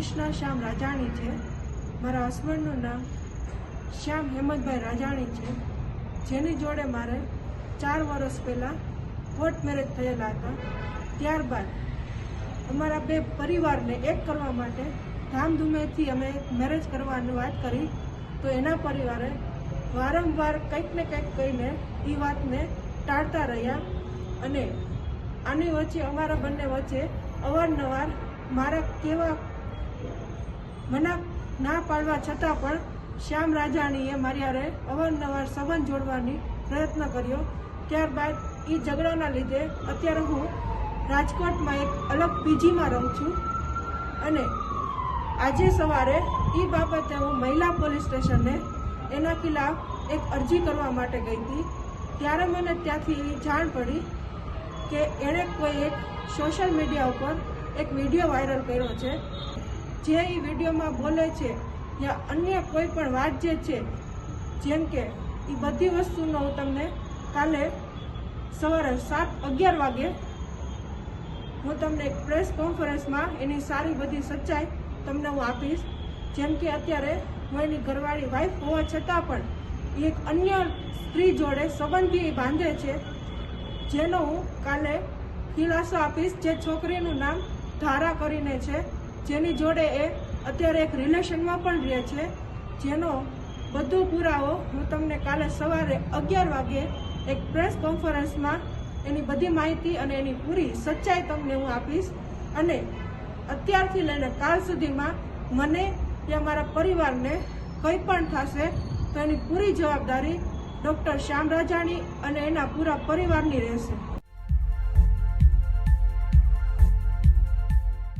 કૃષ્ણા શ્યામ રાજાણી છે. મારા હસબન્ડનું નામ શ્યામ હેમંતભાઈ રાજાણી છે. જેની જોડે મારે ચાર વર્ષ પહેલાં કોર્ટ મેરેજ થયેલા હતા. ત્યારબાદ અમારા બે પરિવારને એક કરવા માટે ધામધૂમેથી અમે મેરેજ કરવાની વાત કરી. તો એના પરિવારે વારંવાર કંઈક ને કંઈક કહીને એ વાતને ટાળતા રહ્યા અને આની વચ્ચે, અમારા બંને વચ્ચે અવારનવાર મારા કેવા મના ના પાડવા છતાં પણ શ્યામ રાજાણીએ મારી હારે અવારનવાર સંબંધ જોડવાની પ્રયત્ન કર્યો. ત્યારબાદ એ ઝઘડાના લીધે અત્યારે હું રાજકોટમાં એક અલગ પીજીમાં રહું છું અને આજે સવારે એ બાબતે હું મહિલા પોલીસ સ્ટેશને એના ખિલાફ એક અરજી કરવા માટે ગઈ હતી. ત્યારે મને ત્યાંથી જાણ પડી કે એણે કોઈ એક સોશિયલ મીડિયા ઉપર એક વીડિયો વાયરલ કર્યો છે. જે એ વિડીયોમાં બોલે છે, યા અન્ય કોઈ પણ વાત જે છે, જેમ કે એ બધી વસ્તુનો હું તમને કાલે સવારે સાત અગિયાર વાગે હું તમને એક પ્રેસ કોન્ફરન્સમાં એની સારી બધી સચ્ચાઈ તમને હું આપીશ. જેમ કે અત્યારે હું એની ઘરવાળી વાઈફ હોવા છતાં પણ એક અન્ય સ્ત્રી જોડે સંબંધી બાંધે છે, જેનો હું કાલે ખુલાસો આપીશ. જે છોકરીનું નામ ધારા કરીને છે જેની જોડે એ અત્યારે એક રિલેશનમાં પણ રહે છે, જેનો બધો પુરાવો હું તમને કાલે સવારે અગિયાર વાગે એક પ્રેસ કોન્ફરન્સમાં એની બધી માહિતી અને એની પૂરી સચ્ચાઈ તમને હું આપીશ. અને અત્યારથી લઈને કાલ સુધીમાં મને કે મારા પરિવારને કંઈ પણ થશે, તો એની પૂરી જવાબદારી ડૉક્ટર શ્યામ રાજાણી અને એના પૂરા પરિવારની રહેશે.